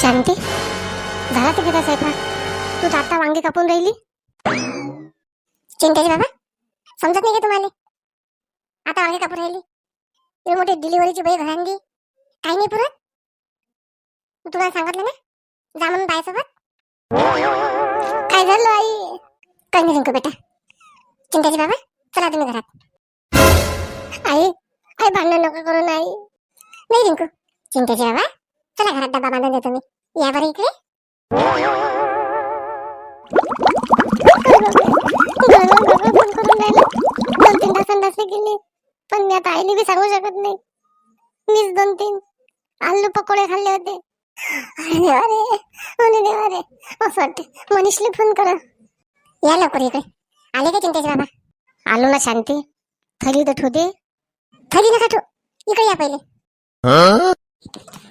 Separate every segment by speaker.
Speaker 1: शांती. झाला ते किती स्वयंपाक? तू आता वांगे कापून राहिली. चिंताजी बाबा. समजत नाही का तुम्हाला? आता वांगी कापून राहिली. एवढी मोठी डिलिव्हरीची बाई घरांनी काही नाही पुरत. तुला सांगितलं ना? जा म्हणून बायसोबत. काय झालं आई? काही नाही रिंकू बेटा. चिंताजी बाबा. चला तुम्ही घरात. आई आई भांडण नको करू नाही नाही रिंकू. चिंताजी बाबा. चला घरात डबा बांधून देतो मी. या बरं इकडे. दोन तीन संडासला गेले पण मी आता आईने बी सांगू शकत नाही. मीच दोन तीन आलू पकोडे खाल्ले होते. अरे अरे अरे देवा रे असं वाटते मनीषले फोन करा. या लवकर इकडे. आले का चिंतेश बाबा? आलो ना शांती. थरी तर ठोते थरी नका ठो इकडे या पहिले.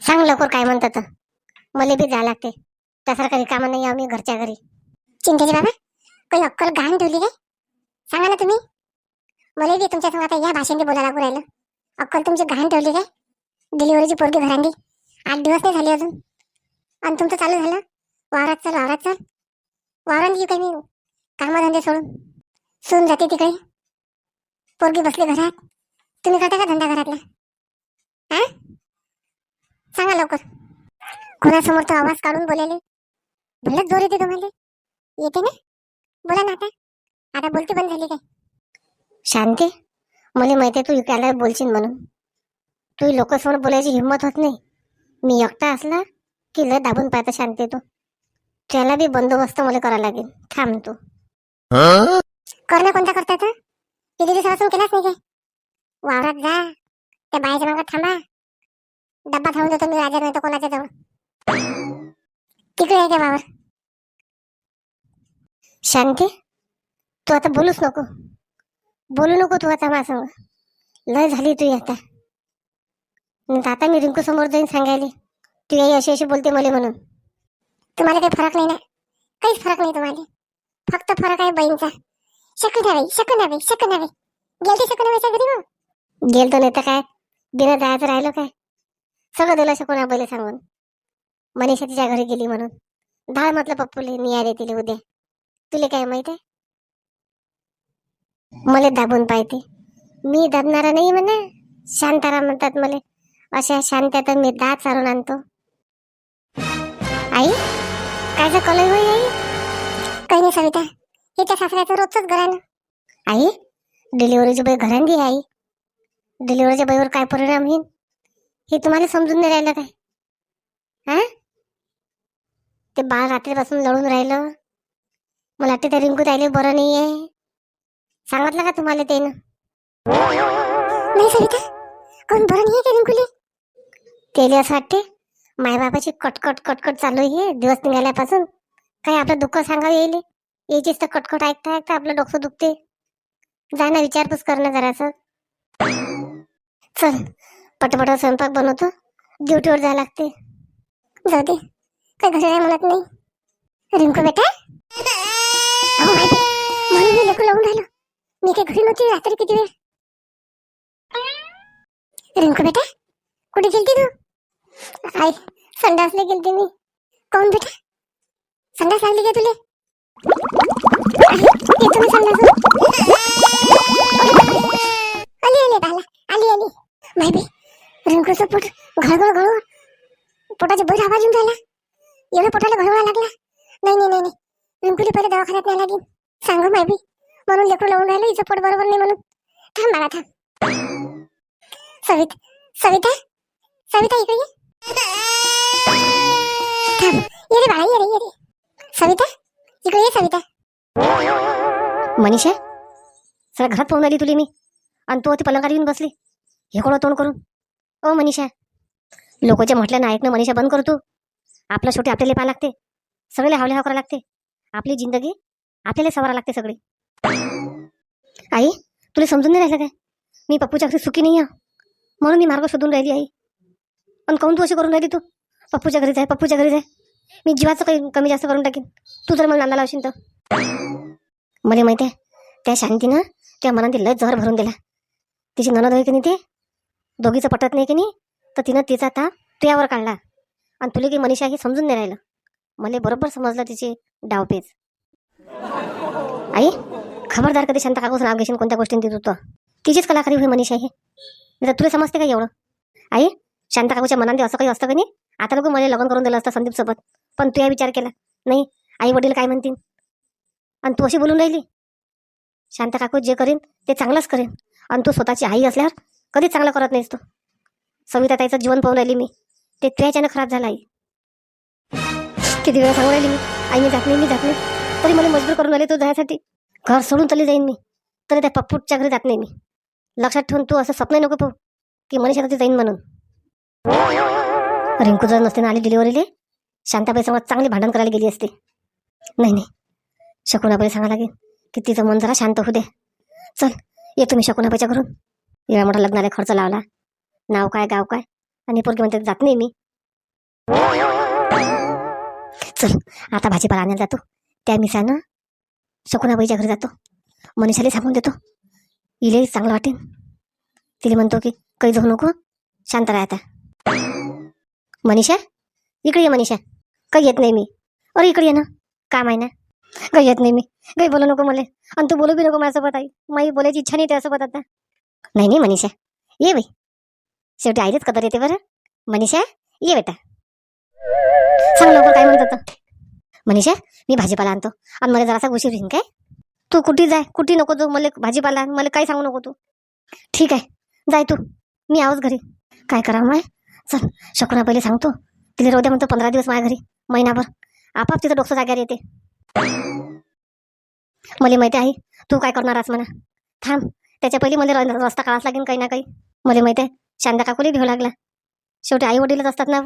Speaker 1: सांग लवकर काय म्हणतात. तर. मला बी जायला लागते. त्यासारखं रिकामा नाही आम्ही घरच्या घरी. चिंतेजी बाबा काही अक्कल घाण ठेवली काय सांगा ना तुम्ही. मला बी तुमच्या संग आता या भाषेने बोलायला लागू राहिलं. अक्कल तुमची घाण ठेवली काय डिलिव्हरीची पोरगी घरांडी. आठ दिवस नाही झाले अजून. आणि तुमचं चालू झालं? वावरात चल वावरात चल. वावरात येऊ काय मी? कामधंदे सोडून. सोडून जाते तिकडे. पोरगी बसली घरात. तुम्ही करता का धंदा घरातला? हा सांगा लवकर. कोणासमोर तो आवाज काढून बोलायले भलत जोर येते तुम्हाला? येते ना? बोला ना आता. आता बोलती बंद झाली काय? शांती मला माहिती आहे तू त्याला बोलशील म्हणून. तू लोकांसमोर बोलायची हिंमत होत नाही. मी एकटा असला की लय दाबून पाहता शांती तू? त्याला बी बंदोबस्त मला करावा लागेल. थांब तू. करणं कोणता करता तर किती दिवसापासून केलाच नाही काय? वावरात जा. त्या बायाच्या मागं थांबा. डब्बा खाऊन देतो मी राजा नाही तर कोणाच्या जवळ? तिकडे आहे का शांती तू आता बोलूच नको. बोलू नको तू आता माझ्या लय झाली तू आता. नाही आता मी रिंकू समोर जाईन सांगायले. तू आई अशी अशी बोलते मला म्हणून. तुम्हाला काही फरक नाही ना? काहीच फरक नाही तुम्हाला. फक्त फरक आहे बहीणचा. शकून हवे शकून हवे शकून हवे गेलते शकून हवेच्या घरी मग? गेलतो नाही तर काय? बिना जायचं राहिलं काय? सगळं दिलं शकून पहिले सांगून? मनीषा तिच्या घरी गेली म्हणून. धाळ म्हटलं पप्पूले मी आले तिले उद्या. तुले काय माहिती? आहे मला दाबून पाहते. मी दाबणारा नाही म्हणा. शांताराम म्हणतात मले अशा शांत्यात मी दात सारून आणतो. आई कायचं कलय होई आई? काही नाही सविता हिच्या सासऱ्याचं रोजच घरानं आई डिलिव्हरीची बाई घरांदी आई. डिलिव्हरीच्या बाईवर काय परिणाम होईल हे तुम्हाला समजून नाही राहिलं काय? हा? ते बाळ रात्रीपासून लढून राहिलं. मला वाटते त्या रिंकू राहिले बरं नाही आहे सांगितलं का तुम्हाला त्यानं नाही सविता कोण बरं नाही रिंकुले? असं वाटते मायबापाची कटकट कटकट चालू आहे दिवस निघाल्यापासून. काय आपलं दुःख सांगावं येईल? याचीच तर कटकट ऐकता ऐकता आपलं डोकं दुखते जा ना विचारपूस करणं जरासं. चल पटपट स्वयंपाक बनवतो. ड्युटीवर जायला लागते. जाऊ दे. काय घरी नाही म्हणत नाही. रिंकू बेटा? अहो माहिती म्हणून मी लेकरू लावून राहिलो. मी काय घरी नव्हती रात्री किती वेळ? रिंकू बेटा कुठे गेलती तू? आई संडासला गेलती मी. कोण बेटा? संडास लागली का तुले? आई, येतो मी संडास आली आली बाला आली. आली माहिती रिंकूचं पोट घळघळ घळू? पोटाचे बरं आवाज येऊन राहिला. एवढं पोटाला घळवळा लागला? नाही नाही नाही नाही. रिंकूला पहिले दवाखान्यात नाही लागेल. सांगू माहिती म्हणून लेकरू लावून राहिलं हिचं पोट बरोबर नाही म्हणून. थांब बाळा थांब. सवित सविता? सविता इकडे ये. थांब. ये रे बाळा ये रे ये रे. सविता? इकडे ये सविता. मनीषा सगळ्या घरात पाहून आली तुली मी. आणि तू ती पलंगात येऊन बसली. हे कोणा तोंड करून? ओ मनीषा. लोकांच्या म्हटलं ना ऐकणं मनीषा बंद करतो आपलं शेवटी आपल्याला पाहा लागते. सगळे हावले हाव करावं लागते. आपली जिंदगी आपल्याला सवारा लागते सगळी. आई तुला समजून नाही राहिलं काय? मी पप्पूच्या घरी सुखी नाही आहे म्हणून मी मार्ग शोधून राहिली आई. पण काऊन तू अशी करून राहिली तू? पप्पूच्या घरी जाय पप्पूच्या घरी जाय मी जीवाचं काही कमी जास्त करून टाकीन. तू जर मला नांदा लावशील तर. मला माहिती आहे त्या शांतीनं त्या मनात लय जहर भरून दिला. तिची ननद होई की नाही ते? दोघीचं पटत नाही की नाही? तर तिनं तिचा ताप तुझ्यावर काढला. आणि तुला की मनीषा हे समजून नाही राहिलं. मला बरोबर समजलं तिचे डावपेच. आई खबरदार कधी शांत काकूच नाव घेशील कोणत्या गोष्टीने देत होतं तिचीच कलाकारी होई मनीषा हे नाही तर तुला समजते का एवढं? आई शांता काकूच्या मनात असं काही असतं का नाही? आता लोक मला लग्न करून दिलं असतं संदीप सोबत पण तू या विचार केला. नाही आई वडील काय म्हणतील? आणि तू अशी बोलून राहिली? शांता काकू जे करेन ते चांगलंच करेन. आणि तू स्वतःची आई असल्यावर कधीच चांगलं करत नाहीस तू. सविता ताईचं जीवन पाहून राहिली मी. ते तुझ्याच्यानं खराब झालं आई. किती वेळा सांगून राहिली मी आई मी जात नाही मी जात नाही. तरी मला मजबूर करून आले तू जायसाठी. घर सोडून तरी जाईन मी. तरी त्या पप्पूटच्या घरी जात नाही मी. लक्षात ठेवून तू असं स्वप्न नको पाहू. की मनीषा तिथे जाईन म्हणून. रिंकू जर नसते ना आली डिलिव्हरीले शांताबाई समोर चांगली भांडण करायला गेली असते. नाही नाही. शकुनाबाई सांगा लागेल की तिचं मन जरा शांत होऊ दे. चल येतो मी शकुनाबाईच्या घरून. एवढा मोठा लग्नाला खर्च लावला. नाव काय गाव काय? आणि पोरगी म्हणते जात नाही मी. चल आता भाजीपाला आणायला जातो. त्या मिसानं शकुनाबाईच्या घरी जातो. मनीषाला सांगून देतो. इले चांगलं वाटेल. तिला म्हणतो की काही जाऊ नको शांत राहा आता. मनीषा इकडे ये मनीषा. काही येत नाही मी. अरे इकडे ये ना. काम आहे ना. काही येत नाही मी. काही बोलू नको मला. आणि तू बोलू बी नको माझ्यासोबत आई. माई बोलायची इच्छा नाही त्यासोबत आता. नाही नाही मनीषा. ये बाई. शेवटी आईलेच कदर येते बरं. मनीषा ये बेटा. सांग लवकर काय म्हणत होतं. मनीषा मी भाजीपाला आणतो. आणि मला जरासा उशीर होईन काय? तू कुठे जाय? कुठे नको तू मला भाजीपाला आण, मला काही सांगू नको तू. ठीक आहे. जाय तू. मी आहोच घरी. काय करा माय? चल शकुना पहिले सांगतो. तिला रोद्या म्हणतो पंधरा दिवस माझ्या घरी. महिनाभर. आपाप तिथं डोकं जाग्यावर येते. मला माहिती आहे. तू काय करणार आज म्हणा. थांब. त्याच्या पहिले मला रस्ता काढाच लागेल काही ना काही. मला माहिती आहे शांता काकूला घेऊ लागला. शेवटी आई वडीलच असतात ना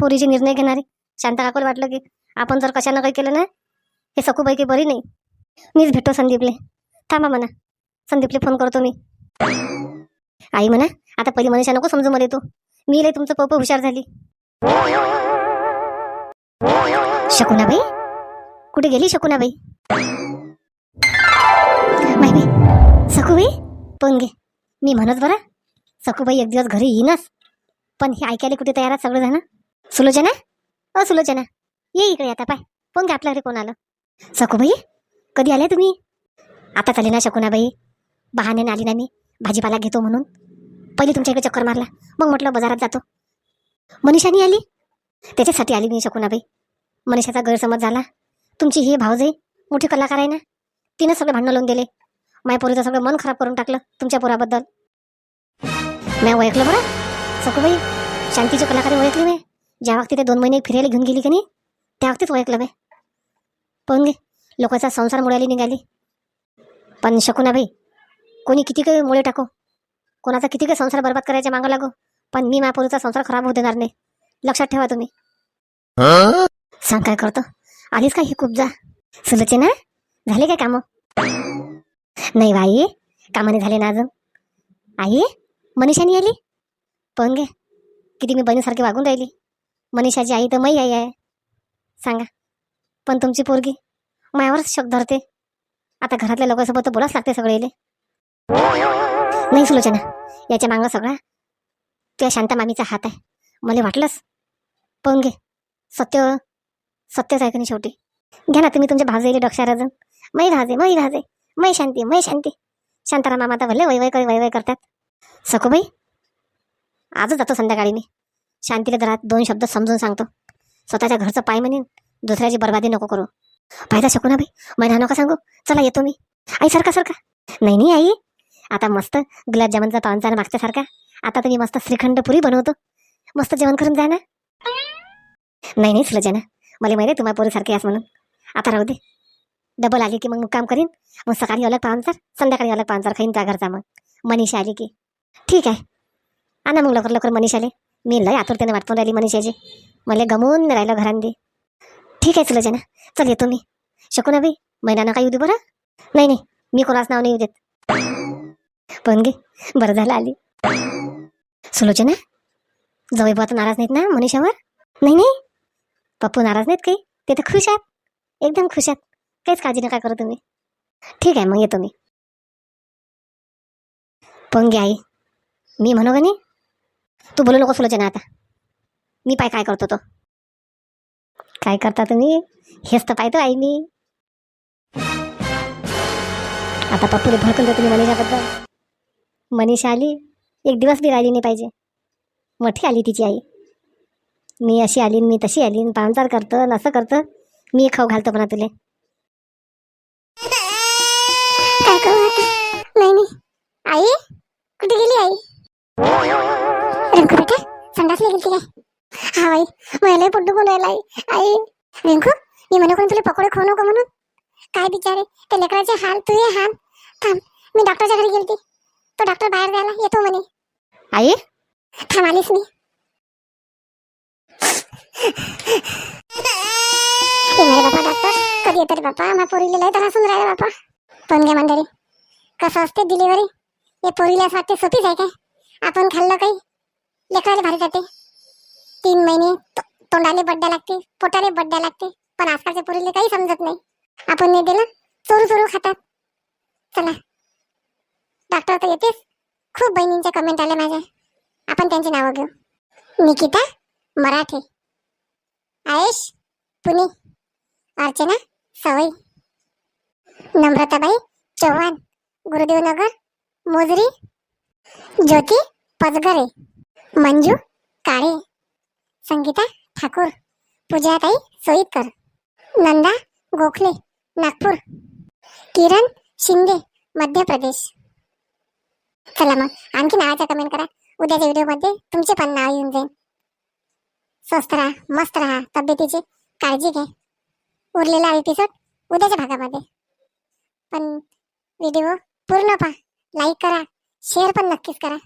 Speaker 1: पोरीचे निर्णय घेणारे. शांता काकूला वाटलं की आपण जर कशानं काही केलं ना हे सकूबाई बरी नाही. मीच भेटतो संदीपले. थांबा म्हणा. संदीपले फोन करतो मी. आई म्हणा आता पहिली मनीषा नको समजू मला तू. मी लय तुमचं पप्पा हुशार झाली. शकुनाबाई? कुठे गेली शकुनाबाई? बाई बाई सकूबाई पण घे. मी म्हणत बरं. सकूबाई एक दिवस घरी येईनच. पण हे ऐकायला कुठे तयार आहेत सगळं जण? सुलोचना? अ सुलोचना. ये इकडे आता पाय. पण घे आपल्या घरी कोण आलं सकूबाई कधी आल्या तुम्ही? आता चाले ना शकुनाबाई. बहाण्याने आली ना मी भाजीपाला घेतो म्हणून. पहिले तुमच्या इकडे चक्कर मारला. मग म्हटलं बाजारात जातो. मनीषानी आली? त्याच्यासाठी आली मी शकुनाबाई. मनीषाचा गैरसमज झाला. तुमची ही भावजाई मोठी कलाकार आहे ना? तिनं सगळे भांडणं लावून दिले. माझ्या पोरीचं सगळं मन खराब करून टाकलं तुमच्या पोराबद्दल. मी ओळखलं बरं. सकुबाई शांतीची कलाकारी ओळखली मी. ज्या वक्ती ते दोन महिने फिरायला घेऊन गेली की नाही त्या वक्तीच ओळखलं मी. पण गे लोकांचा संसार मुळाली निघाली. पण शकुनाबाई कोणी किती काही मुळे टाको. कोणाचा किती काही संसार बरबाद करायच्या मागं लागो. पण मी माझ्या पोरीचा संसार खराब होऊ देणार नाही. लक्षात ठेवा तुम्ही. सांग काय करतो. आलीच का ही खूप जा? सुलचे ना? झाले काय कामं? नाही बाई कामाने झाले ना अजून. आई मनीषानी आली? पण घे. किती मी बहिणीसारखी वागून राहिली. मनीषाची आई तर मई आई आहे. सांगा. पण तुमची पोरगी मायावरच शक धरते. आता घरातल्या लोकांसोबत तर बोलाच लागते सगळे इले. नाही सुलोचना याच्या मागं सगळा त्या शांता मामीचा हात आहे. मला वाटलंच. पण घे. सत्य सत्यच आहे का नाही शेवटी? घ्या ना तुम्ही तुमच्या भावजाईले डक्षार अजून. मई भाजे मै भाजे मै शांती मै शांती. शांताराम मामा आता भले वय वै वय वय करतात. सखूबाई आजच जातो संध्याकाळी मी. शांतीला जरा दोन शब्द समजून सांगतो. स्वतःच्या घरचं पाय म्हणेन दुसऱ्याची बर्बादी नको करू. पाहिजे शकू ना बाई महिना नका सांगू. चला येतो मी. आई सारखा सारखा. नाही नाही आई. आता मस्त गुलाबजामुनचा पाहुणचार मागच्या सारखा. आता तुम्ही मस्त श्रीखंड पुरी बनवतो. मस्त जेवण करून जा ना. नाही नाही सुलजना मला माहिती आहे तुम्हाला पोरीसारखे यास म्हणून. आता राहू दे. डबल आली की मग काम करीन. मग सकाळी अलग पाहुणचार संध्याकाळी अलग पाहुणचार खाईन त्या घरचा मग. मनीषा आली की. ठीक आहे. आणा मग लवकर लवकर मनीषाले मी लय आतुरतेने वाटपून राहिली मनीषाची. मला गमवून नाही राहिलं घरांदी. ठीक आहे सुलोचना चल येतो मी. शकू ना बाई महिन्यानं काही येऊ दे बरं? नाही नाही. मी कोणाच नाव नाही येऊ देत पण गे बरं झालं आली. सुलोचना जवळ बुवा नाराज नाहीत ना मनीषावर? नाही नाही. पप्पू नाराज नाहीत काही. ते तर खुश आहेत. एकदम खुश आहेत. काहीच काळजी नका करू तुम्ही? ठीक आहे मग येतो मी. पंगी आई मी म्हणू का नाही तू बोलू नको सुलोचना आता मी पाय काय करतो तो?
Speaker 2: काय करता तुम्ही? हेच तर पाहतो आई मी. आता पप्पूला भडकून देतो तुम्ही मनीषाबद्दल. मनीषा आली एक दिवस बी राहिली नाही पाहिजे. मोठी आली तिची आई. मी अशी आली मी तशी आली पाहुणचार करतं असं करतं मी खाऊ घालतो पण तुले
Speaker 1: काय करू आता नाही नाही. आई कुठे गेली आई? रिंकू बेटा संडासला गेली काय? हा आई मला पोट दुखून राहिला आई. आई रिंकू मी म्हणे कोण तुला पकोडे खाऊ नको म्हणून? काय बिचारे त्या लेकराचे हाल तुझे हाल. थांब मी डॉक्टरच्या घरी गेलती. तो डॉक्टर बाहेर जायला येतो म्हणे.
Speaker 2: आई?
Speaker 1: थांब आलीस मी. बापा डॉक्टर कधी येतो रे बापा? माझ्या पोरीला लय त्रास होऊन राहिला बापा. पण घ्या मंडळी. कसं असते डिलिव्हरी हे पोरीला असं वाटते सोपीच आहे काय? आपण खाल्लं काही? लेकराला भारी जाते. तीन महिने तो- तोंडाने बड्ड्या लागते पोटाने बड्ड्या लागते पण आजकालच्या पोरीला काही समजत नाही. आपण नाही दिलं चोरू चोरू खातात. चला. डॉक्टर तर येतेच. खूप बहिणींच्या कमेंट आल्या माझ्या. आपण त्यांची नावं घेऊ. निकिता मराठे. आयेश पुणे अर्चना सवई. नम्रताबाई चव्हाण. गुरुदेवनगर मोजरी ज्योती पजगरे मंजू काळे संगीता ठाकूर पूजाताई सोईतकर नंदा गोखले नागपूर किरण शिंदे मध्य प्रदेश. चला मग आणखी नावाचा कमेंट करा. उद्याच्या व्हिडिओमध्ये तुमचे पण नाव येऊन जाईल. स्वस्त राहा मस्त राहा तब्येतीची काळजी घ्या. उरलेला एपिसोड उद्याच्या भागामध्ये. पण व्हिडिओ पूर्ण पहा. लाईक करा. शेअर पण नक्कीच करा.